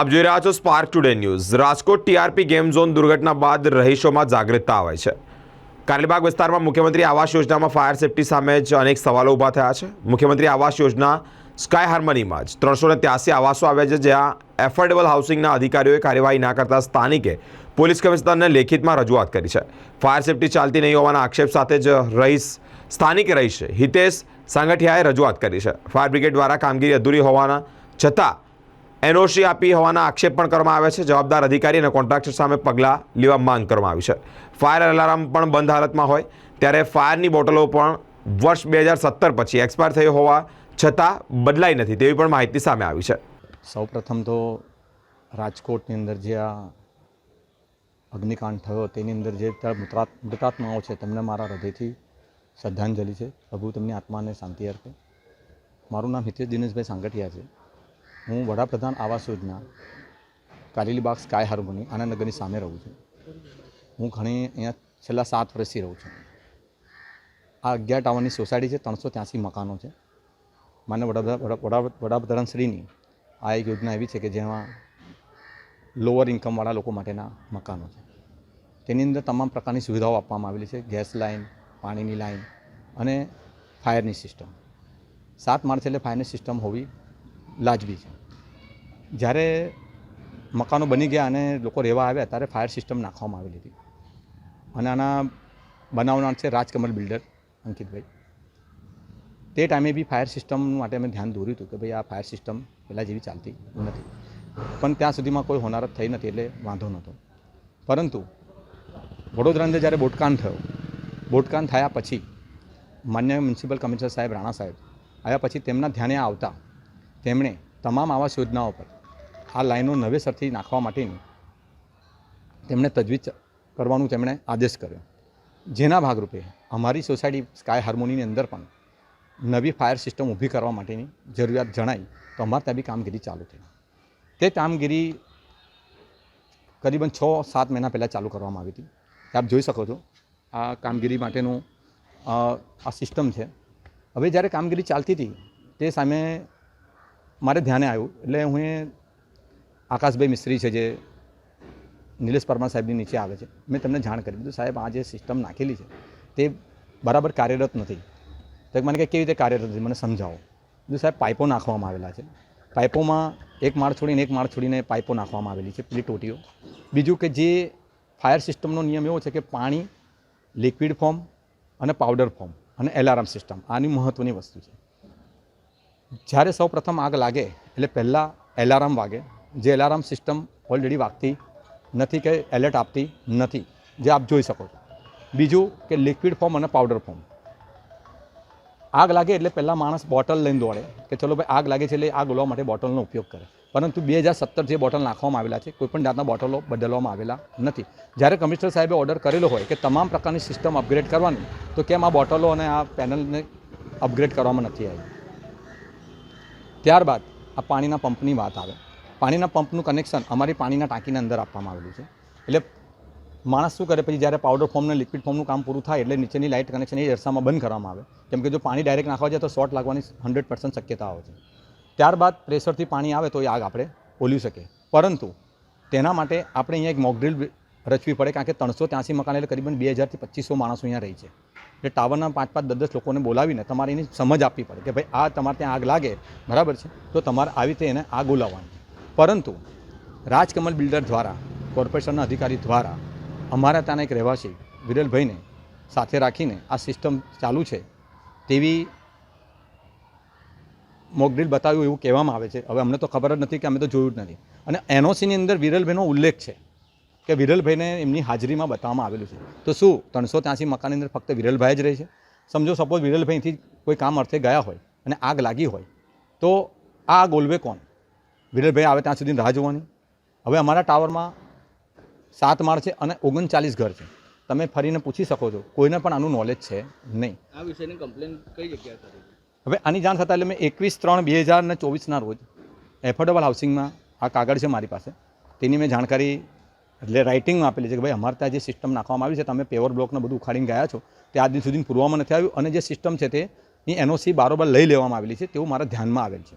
આપ જોઈ રહ્યા છો spark today news Rajkot TRP game zone દુર્ઘટના બાદ રહીશોમાં જાગૃતતા આવે છે. કારેલીબાગ વિસ્તારમાં મુખ્યમંત્રી આવાસ યોજનામાં ફાયર સેફટી સામે જ અનેક સવાલો ઊભા થયા છે. મુખ્યમંત્રી આવાસ યોજના સ્કાય હાર્મનીમાં જ ત્રણસો ને ત્યાસી આવાસો આવ્યા છે, જ્યાં એફોર્ડેબલ હાઉસિંગના અધિકારીઓએ કાર્યવાહી ના કરતા સ્થાનિકે પોલીસ કમિશનરને લેખિતમાં રજૂઆત કરી છે. ફાયર સેફટી ચાલતી નહીં હોવાના આક્ષેપ સાથે જ રહીશ સ્થાનિક રહીશ હિતેશ સાંગઠિયાએ રજૂઆત કરી છે. ફાયર બ્રિગેડ દ્વારા કામગીરી અધૂરી હોવાના છતાં એનઓસી આપી હોવાના આક્ષેપ પણ કરવામાં આવે છે. જવાબદાર અધિકારી અને કોન્ટ્રાક્ટર સામે પગલાં લેવા માંગ કરવામાં આવી છે. ફાયર અલાર્મ પણ બંધ હાલતમાં હોય ત્યારે ફાયરની બોટલો પણ વર્ષ બે હજાર સત્તર પછી એક્સપાયર થઈ હોવા છતાં બદલાઈ નથી તેવી પણ માહિતી સામે આવી છે. સૌપ્રથમ તો રાજકોટની અંદર જે આ અગ્નિકાંડ થયો તેની અંદર જે મૃતાત્માઓ છે તેમને મારા હૃદયથી શ્રદ્ધાંજલિ છે. પ્રભુ, તેમની આત્માને શાંતિ અર્પે. મારું નામ હિતેશ દિનેશભાઈ સાંગઠિયા છે. હું વડાપ્રધાન આવાસ યોજના કારેલીબાગ સ્કાય હાર્મોની આનંદનગરની સામે રહું છું. હું ઘણી અહીંયા છેલ્લા સાત વર્ષથી રહું છું. આ અગિયાર ટાવરની સોસાયટી છે, ત્રણસો ત્યાંસી મકાનો છે. માન્ય વડાપ્રધાન વડા- વડાપ્રધાન શ્રીની આ એક યોજના એવી છે કે જેમાં લોઅર ઇન્કમવાળા લોકો માટેના મકાનો છે. તેની અંદર તમામ પ્રકારની સુવિધાઓ આપવામાં આવેલી છે, ગેસ લાઇન, પાણીની લાઇન અને ફાયરની સિસ્ટમ. સાત માળ એટલે ફાયરની સિસ્ટમ હોવી લાજબી છે. જ્યારે મકાનો બની ગયા અને લોકો રહેવા આવ્યા, ત્યારે ફાયર સિસ્ટમ નાખવામાં આવેલી હતી. અને આના બનાવનાર છે રાજકમલ બિલ્ડર અંકિતભાઈ. તે ટાઈમે બી ફાયર સિસ્ટમ માટે અમે ધ્યાન દોર્યું હતું કે ભાઈ આ ફાયર સિસ્ટમ પહેલાં જેવી ચાલતી નથી. પણ ત્યાં સુધીમાં કોઈ હોનારત થઈ નથી એટલે વાંધો નહોતો. પરંતુ વડોદરા અંદર જ્યારે બોટકાન થયો, બોટકાન થયા પછી માન્ય મ્યુનિસિપલ કમિશનર સાહેબ રાણા સાહેબ આવ્યા પછી તેમના ધ્યાને આવતા તેમણે તમામ આવાસ યોજનાઓ પર આ લાઈનો નવેસરથી નાખવા માટેની તેમણે તજવીજ કરવાનું તેમણે આદેશ કર્યો. જેના ભાગરૂપે અમારી સોસાયટી સ્કાય હાર્મોનીની અંદર પણ નવી ફાયર સિસ્ટમ ઊભી કરવા માટેની જરૂરિયાત જણાઈ તો અમારે ત્યાં બી કામગીરી ચાલુ થઈ. તે કામગીરી કરીબન છ સાત મહિના પહેલાં ચાલુ કરવામાં આવી હતી. આપ જોઈ શકો છો, આ કામગીરી માટેનું આ સિસ્ટમ છે. હવે જ્યારે કામગીરી ચાલતી હતી, તે સામે મારે ધ્યાને આવ્યું. એટલે હું એ આકાશભાઈ મિસ્ત્રી છે જે નિલેશ પરમાર સાહેબની નીચે આવે છે. મેં તમને જાણ કરી. દીધું સાહેબ, આ જે સિસ્ટમ નાખેલી છે, તે બરાબર કાર્યરત નથી. તો મને કે કેવી રીતે કાર્યરત નથી? મને સમજાવો. બીજું સાહેબ, પાઇપો નાખવામાં આવેલા છે. પાઇપોમાં એક માળ છોડીને એક માળ છોડીને પાઇપો નાખવામાં આવેલી છે, પેલી ટોટીઓ. બીજું કે જે ફાયર સિસ્ટમનો નિયમ એવો છે કે પાણી લિક્વિડ ફોર્મ અને પાવડર ફોર્મ અને એલાર્મ સિસ્ટમ, આની મહત્ત્વની વસ્તુ છે. જ્યારે સૌ પ્રથમ આગ લાગે, એટલે પહેલાં એલાર્મ વાગે. જે એલાર્મ સિસ્ટમ ઓલરેડી વાગતી નથી કે એલર્ટ આપતી નથી. જે આપ જોઈ શકો છો. બીજું કે લિક્વિડ ફોર્મ અને પાવડર ફોર્મ આગ લાગે એટલે પહેલાં માણસ બોટલ લઈને દોડે કે ચલો ભાઈ આગ લાગે છે એટલે આગ ઓલવા માટે બોટલનો ઉપયોગ કરે. પરંતુ બે હજાર સત્તર જે બોટલ નાખવામાં આવેલા છે કોઈપણ જાતના બોટલો બદલવામાં આવેલા નથી. જ્યારે કમિશનર સાહેબે ઓર્ડર કરેલો હોય કે તમામ પ્રકારની સિસ્ટમ અપગ્રેડ કરવાની, તો કેમ આ બોટલો અને આ પેનલને અપગ્રેડ કરવામાં નથી આવી? ત્યારબાદ આ પાણીના પંપની વાત આવે. પાણીના પંપનું કનેક્શન અમારી પાણીના ટાંકીની અંદર આપવામાં આવેલું છે. એટલે માણસ શું કરે? પછી જ્યારે પાવડર ફોર્મને, લિક્વિડ ફોર્મનું કામ પૂરું થાય એટલે નીચેની લાઇટ કનેક્શન એ અરસામાં બંધ કરવામાં આવે. કેમ કે જો પાણી ડાયરેક્ટ નાખવા જાય તો શોર્ટ લાગવાની હંડ્રેડ પર્સન્ટ શક્યતાઓ છે. ત્યારબાદ પ્રેશરથી પાણી આવે તો એ આગ આપણે ઓલી શકે. પરંતુ તેના માટે આપણે અહીંયા એક મોકડ્રીલ રચવી પડે કારણ કે ત્રણસો ત્યાંસી મકાન એટલે કરીબન બે હજારથી પચીસો માણસો અહીંયા રહી છે. એટલે ટાવરના પાંચ પાંચ દસ દસ લોકોને બોલાવીને તમારે એની સમજ આપવી પડે કે ભાઈ આ તમારે ત્યાં આગ લાગે, બરાબર છે? તો તમારે આવી રીતે એને આગ ઓલાવવાની. પરંતુ રાજકમલ બિલ્ડર દ્વારા, કોર્પોરેશનના અધિકારી દ્વારા અમારા ત્યાંના એક રહેવાસી વિરલભાઈને સાથે રાખીને આ સિસ્ટમ ચાલુ છે તેવી મોકડ્રીલ બતાવ્યું એવું કહેવામાં આવે છે. હવે અમને તો ખબર જ નથી કે અમે તો જોયું જ નથી. અને એનઓસીની અંદર વિરલભાઈનો ઉલ્લેખ છે. કે વિરલભાઈને એમની હાજરીમાં બતાવવામાં આવેલું છે. તો શું ત્રણસો ત્યાંસી મકાનની અંદર ફક્ત વિરલભાઈ જ રહે છે? સમજો સપોઝ વિરલભાઈથી કોઈ કામ અર્થે ગયા હોય અને આગ લાગી હોય તો આ આગ ઓલવે કોણ? વિરલભાઈ આવે ત્યાં સુધી રાહ જોવાની. હવે અમારા ટાવરમાં સાત માળ છે અને ઓગણચાલીસ ઘર છે. તમે ફરીને પૂછી શકો છો કોઈને પણ આનું નોલેજ છે નહીં. આ વિષયની કમ્પ્લેન કઈ જગ્યાએ કરી? હવે આની જાણ થતાં એટલે મેં એકવીસ ત્રણ બે હજાર ને ચોવીસના રોજ એફોર્ડેબલ હાઉસિંગમાં આ કાગળ છે મારી પાસે. તેની મેં જાણકારી એટલે રાઇટિંગમાં આપેલી છે કે ભાઈ અમારે ત્યાં જે સિસ્ટમ નાખવામાં આવી છે, તમે પેવર બ્લોકને બધું ઉખાડીને ગયા છો, તે આજ દિન સુધી પૂરવામાં નથી આવ્યું અને જે સિસ્ટમ છે તેની એનઓસી બારોબાર લઈ લેવામાં આવેલી છે, તેવું મારા ધ્યાનમાં આવેલ છે.